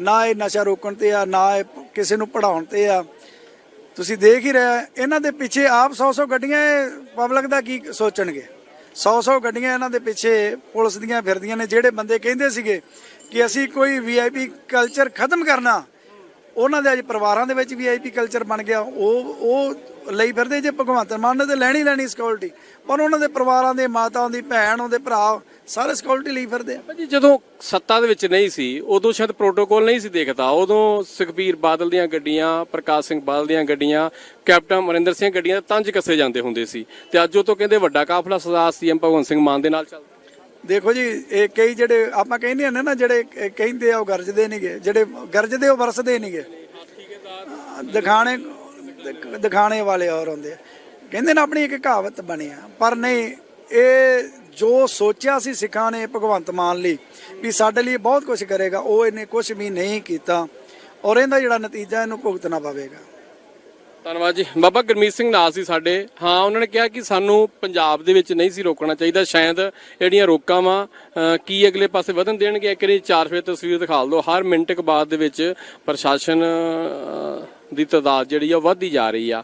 ਨਾ ਇਹ ਨਸ਼ਾ ਰੋਕਣ ਤੇ ਆ, ਨਾ ਇਹ ਕਿਸੇ ਨੂੰ ਪੜਾਉਣ ਤੇ ਆ। ਤੁਸੀਂ ਦੇਖ ਹੀ ਰਹੇ ਇਹਨਾਂ ਦੇ ਪਿੱਛੇ ਆਪ 100-100 ਗੱਡੀਆਂ ਪਬਲਿਕ ਦਾ ਕੀ ਸੋਚਣਗੇ? 100-100 ਗੱਡੀਆਂ ਇਹਨਾਂ ਦੇ ਪਿੱਛੇ ਪੁਲਿਸ ਦੀਆਂ ਫਿਰਦੀਆਂ ਨੇ, ਜਿਹੜੇ ਬੰਦੇ ਕਹਿੰਦੇ ਸੀਗੇ ਕਿ ਅਸੀਂ ਕੋਈ ਵੀਆਈਪੀ ਕਲਚਰ ਖਤਮ ਕਰਨਾ ਉਹਨਾਂ ਦੇ ਅੱਜ ਪਰਿਵਾਰਾਂ ਦੇ ਵਿੱਚ ਵੀ ਵੀਆਈਪੀ ਕਲਚਰ ਬਣ ਗਿਆ। ਉਹ ਉਹ ਲਈ ਫਿਰਦੇ ਜੇ ਭਗਵੰਤ ਮਾਨ ਨੇ ਤੇ ਲੈਣੀ ਲੈਣੀ ਸਿਕਿਉਰਿਟੀ ਪਰ ਉਹਨਾਂ ਦੇ ਪਰਿਵਾਰਾਂ ਦੇ ਮਾਤਾਵਾਂ ਦੀ ਭੈਣ, ਉਹਦੇ ਭਰਾ, ਸਾਰੇ ਸਿਕਿਉਰਿਟੀ ਲਈ ਫਿਰਦੇ ਆ। ਭਾਜੀ, ਜਦੋਂ ਸੱਤਾ ਦੇ ਵਿੱਚ ਨਹੀਂ ਸੀ, ਉਦੋਂ ਸ਼ਾਇਦ ਪ੍ਰੋਟੋਕੋਲ ਨਹੀਂ ਸੀ ਦੇਖਦਾ। ਉਦੋਂ ਸੁਖਬੀਰ ਬਾਦਲ ਦੀਆਂ ਗੱਡੀਆਂ, ਪ੍ਰਕਾਸ਼ ਸਿੰਘ ਬਾਦਲ ਦੀਆਂ ਗੱਡੀਆਂ, ਕੈਪਟਨ ਅਮਰਿੰਦਰ ਸਿੰਘ ਗੱਡੀਆਂ ਦੇ ਤੰਜ ਕੱਸੇ ਜਾਂਦੇ ਹੁੰਦੇ ਸੀ। ਤੇ ਅੱਜ ਉਹ ਤੋਂ ਕਹਿੰਦੇ ਵੱਡਾ ਕਾਫਲਾ ਸਰਦਾਰ ਸੀਐਮ ਭਗਵੰਤ ਸਿੰਘ ਮਾਨ ਦੇ ਨਾਲ ਚੱਲਦਾ। ਦੇਖੋ ਜੀ, ਇਹ ਕਈ ਜਿਹੜੇ ਆਪਾਂ ਕਹਿੰਦੇ ਹਾਂ ਨਾ, ਜਿਹੜੇ ਕਹਿੰਦੇ ਆ ਉਹ ਗਰਜਦੇ ਨਹੀਂਗੇ ਜਿਹੜੇ ਗਰਜਦੇ ਉਹ ਵਰਸਦੇ ਨਹੀਂਗੇ ਦਿਖਾਣੇ ਦਿਖਾਣੇ ਵਾਲੇ ਔਰ ਹੁੰਦੇ ਆ। ਕਹਿੰਦੇ ਨਾ ਆਪਣੀ ਇੱਕ ਕਹਾਵਤ ਬਣੀ ਆ, ਪਰ ਨਹੀਂ, ਇਹ ਜੋ ਸੋਚਿਆ ਸੀ ਸਿੱਖਾਂ ਨੇ ਭਗਵੰਤ ਮਾਨ ਲਈ ਵੀ ਸਾਡੇ ਲਈ ਬਹੁਤ ਕੁਝ ਕਰੇਗਾ, ਉਹ ਇਹਨੇ ਕੁਝ ਵੀ ਨਹੀਂ ਕੀਤਾ। ਔਰ ਇਹਦਾ ਜਿਹੜਾ ਨਤੀਜਾ ਇਹਨੂੰ ਭੁਗਤਣਾ ਪਵੇਗਾ। ਧੰਨਵਾਦ ਜੀ। ਬਾਬਾ ਗੁਰਮੀਤ ਸਿੰਘ ਨਾਲ ਸੀ ਸਾਡੇ। ਹਾਂ, ਉਹਨਾਂ ਨੇ ਕਿਹਾ ਕਿ ਸਾਨੂੰ ਪੰਜਾਬ ਦੇ ਵਿੱਚ ਨਹੀਂ ਸੀ ਰੋਕਣਾ ਚਾਹੀਦਾ। ਸ਼ਾਇਦ ਜਿਹੜੀਆਂ ਰੋਕਾਂ ਵਾ ਕੀ ਅਗਲੇ ਪਾਸੇ ਵਧਣ ਦੇਣਗੇ? ਇੱਕ ਵਾਰੀ ਚਾਰ ਫੇਰ ਤਸਵੀਰ ਦਿਖਾ ਦਿਓ। ਹਰ ਮਿੰਟ ਕੁ ਬਾਅਦ ਦੇ ਵਿੱਚ ਪ੍ਰਸ਼ਾਸਨ ਦੀ ਤਾਦਾਦ ਜਿਹੜੀ ਆ ਉਹ ਵੱਧਦੀ ਜਾ ਰਹੀ ਆ।